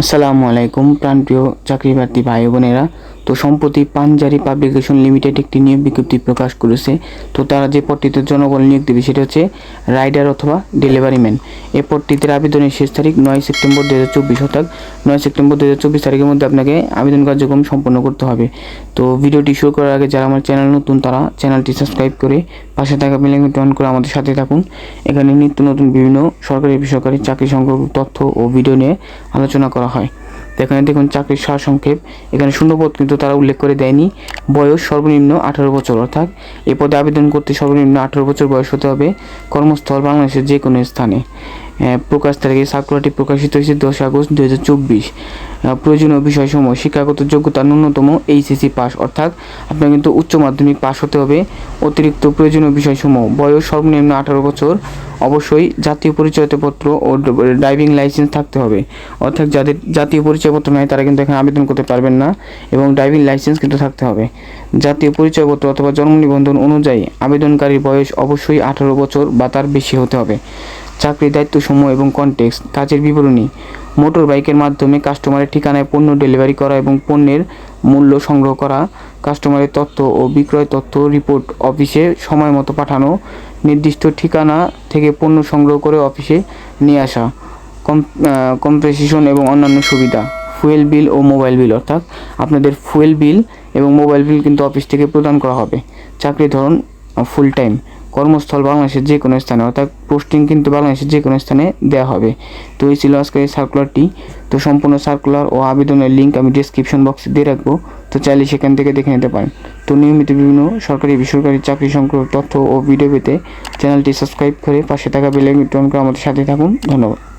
আসসালামু আলাইকুম প্রাণপ্রিয় চাকরি প্রার্থী ভাই বোনেরা। তো সম্প্রতি পাঞ্জারি পাবলিকেশন লিমিটেড একটি নিয়োগ বিজ্ঞপ্তি প্রকাশ করেছে। তো তারা যে পদটিতে জনবল নিয়োগ দেবে সেটা হচ্ছে রাইডার অথবা ডেলিভারি ম্যান। এই পদটিতে আবেদনের শেষ তারিখ নয় সেপ্টেম্বর দু হাজার চব্বিশ অর্থাৎ নয় সেপ্টেম্বর দু হাজার চব্বিশ তারিখের মধ্যে আপনাকে আবেদন কার্যক্রম সম্পন্ন করতে হবে। তো ভিডিওটি শুরু করার আগে যারা আমার চ্যানেল নতুন তারা চ্যানেলটি সাবস্ক্রাইব করে পাশে থাকা বেলাইকনটি অন করে আমাদের সাথে থাকুন। এখানে নিত্য নতুন বিভিন্ন সরকারি বেসরকারি চাকরি সংক্রান্ত তথ্য ও ভিডিও নিয়ে আলোচনা করা হয়। তো এখানে দেখুন চাকরির সারসংক্ষেপ। এখানে শূন্যপদ কিন্তু তারা উল্লেখ করে দেয়নি। বয়স সর্বনিম্ন আঠারো বছর, অর্থাৎ এ পদে আবেদন করতে সর্বনিম্ন আঠারো বছর বয়স হতে হবে কর্মস্থল বাংলাদেশের যে কোনো স্থানে। প্রকাশ তারিখে সার্কুলারটি প্রকাশিত হয়েছে দশ আগস্ট দু হাজার চব্বিশ। প্রয়োজনীয় বিষয়সমূহ, শিক্ষাগত যোগ্যতা ন্যূনতম এইচএসসি পাস অর্থাৎ আপনার কিন্তু উচ্চ মাধ্যমিক পাস হতে হবে। অতিরিক্ত প্রয়োজনীয় বিষয়সমূহ, বয়স সর্বনিম্ন আঠারো বছর। অবশ্যই জাতীয় পরিচয়পত্র ও ড্রাইভিং লাইসেন্স থাকতে হবে। অর্থাৎ যাদের জাতীয় পরিচয়পত্র নাই, তারা কিন্তু এখানে আবেদন করতে পারবেন না এবং ড্রাইভিং লাইসেন্স কিন্তু থাকতে হবে। জাতীয় পরিচয়পত্র অথবা জন্ম নিবন্ধন অনুযায়ী আবেদনকারীর বয়স অবশ্যই আঠারো বছর বা তার বেশি হতে হবে। চাকরির দায়িত্বসমূহ এবং কনটেক্সট কাজের বিবরণী মোটর বাইকের মাধ্যমে কাস্টমারের ঠিকানায় পণ্য ডেলিভারি করা এবং পণ্যের মূল্য সংগ্রহ করা কাস্টমারের তথ্য ও বিক্রয় তথ্য রিপোর্ট অফিসে সময় মতো পাঠানো, নির্দিষ্ট ঠিকানা থেকে পণ্য সংগ্রহ করে অফিসে নিয়ে আসা কম কম্পেসেশন এবং অন্যান্য সুবিধা ফুয়েল বিল ও মোবাইল বিল অর্থাৎ আপনাদের ফুয়েল বিল এবং মোবাইল বিল কিন্তু অফিস থেকে প্রদান করা হবে। চাকরির ধরন ফুল টাইম কর্মস্থল বাংলাদেশের যে কোনো স্থানে, অর্থাৎ পোস্টিং কিন্তু বাংলাদেশের যে কোনো স্থানে দেওয়া হবে। তো এই ছিল আজকের এই সার্কুলারটি তো সম্পূর্ণ সার্কুলার ও আবেদনের লিঙ্ক আমি ডিসক্রিপশন বক্সে দিয়ে রাখব। তো চাইলে সেখান থেকে দেখে নিতে পারেন। তো নিয়মিত বিভিন্ন সরকারি, বেসরকারি চাকরি সংক্রান্ত তথ্য ও ভিডিও পেতে চ্যানেলটি সাবস্ক্রাইব করে পাশে থাকা বেল আইকনটি করে আমাদের সাথে থাকুন। ধন্যবাদ।